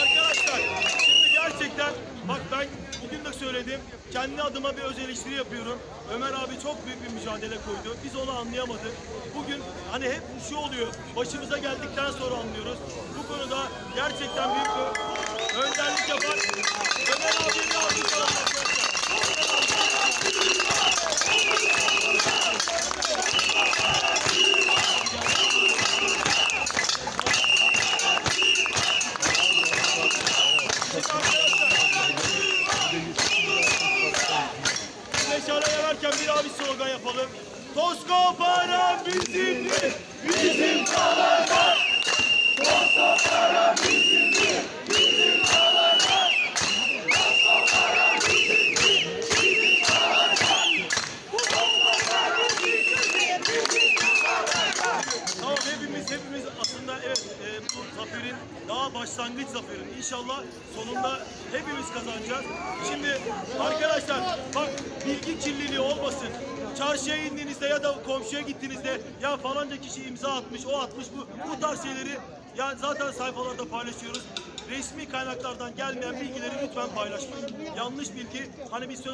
Arkadaşlar şimdi gerçekten bak ben bugün de söyledim. Kendi adıma bir öz eleştiri yapıyorum. Ömer abi çok büyük bir mücadele koydu. Biz onu anlayamadık. Bugün hani hep şu oluyor. Başımıza geldikten sonra anlıyoruz. Bu konuda gerçekten büyük bir... Verken bir abi slogan yapalım. Tosko param bizimdir, bizim kalanlar. Tosko param bizimdir, bizim kalanlar. Tosko param bizimdir, bizim kalanlar. Tosko param bizimdir, bizim kalanlar. Tamam hepimiz hepimiz aslında evet e, bu zaferin daha başlangıç zaferin. İnşallah sonunda hepimiz kazanacağız. Şimdi kirliliği olmasın. Çarşıya indiğinizde ya da komşuya gittiğinizde ya falanca kişi imza atmış, o atmış bu bu tarz şeyleri ya zaten sayfalarda paylaşıyoruz. Resmi kaynaklardan gelmeyen bilgileri lütfen paylaşmayın. Yanlış bilgi hani bir söz